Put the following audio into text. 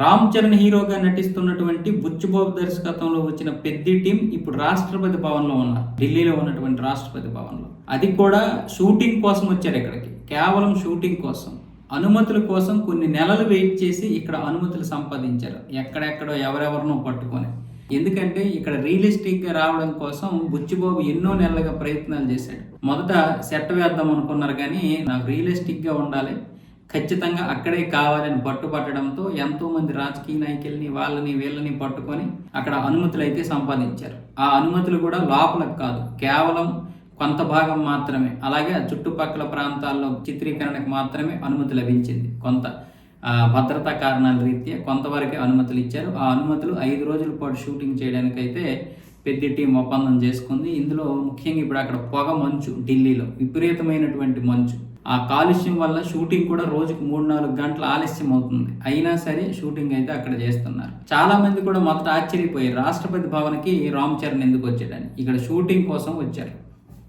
రామ్ చరణ్ హీరోగా నటిస్తున్నటువంటి బుచ్చుబాబు దర్శకత్వంలో వచ్చిన పెద్ది టీం ఇప్పుడు రాష్ట్రపతి భవన్లో ఉన్నారు ఢిల్లీలో ఉన్నటువంటి రాష్ట్రపతి భవన్లో. అది కూడా షూటింగ్ కోసం వచ్చారు ఇక్కడికి. కేవలం షూటింగ్ కోసం. అనుమతుల కోసం కొన్ని నెలలు వెయిట్ చేసి ఇక్కడ అనుమతులు సంపాదించారు. ఎక్కడెక్కడో ఎవరెవరినో పట్టుకొని. ఎందుకంటే ఇక్కడ రియలిస్టిక్గా రావడం కోసం బుచ్చిబాబు ఎన్నో నెలలుగా ప్రయత్నాలు చేశాడు. మొదట సెట్ వేద్దాం అనుకున్నారు కానీ నాకు రియలిస్టిక్గా ఉండాలి. ఖచ్చితంగా అక్కడే కావాలని పట్టుపట్టడంతో ఎంతో మంది రాజకీయ నాయకుల్ని వాళ్ళని వీళ్ళని పట్టుకొని అక్కడ అనుమతులు అయితే సంపాదించారు. ఆ అనుమతులు కూడా లోపలకు కాదు కేవలం కొంత భాగం మాత్రమే. అలాగే చుట్టుపక్కల ప్రాంతాల్లో చిత్రీకరణకు మాత్రమే అనుమతి లభించింది. కొంత భద్రతా కారణాల రీత్యా కొంతవరకే అనుమతులు ఇచ్చారు. ఆ అనుమతులు ఐదు రోజుల పాటు షూటింగ్ చేయడానికైతే పెద్ద టీం ఒప్పందం చేసుకుంది. ఇందులో ముఖ్యంగా ఇప్పుడు అక్కడ పొగ మంచు ఢిల్లీలో విపరీతమైనటువంటి మంచు. ఆ కాలుష్యం వల్ల షూటింగ్ కూడా రోజుకు మూడు నాలుగు గంటల ఆలస్యం అవుతుంది. అయినా సరే షూటింగ్ అయితే అక్కడ చేస్తున్నారు. చాలా మంది కూడా మొదట ఆశ్చర్యపోయారు. రాష్ట్రపతి భవన్కి రామ్ చరణ్ ఎందుకు వచ్చాడని. ఇక్కడ షూటింగ్ కోసం వచ్చారు.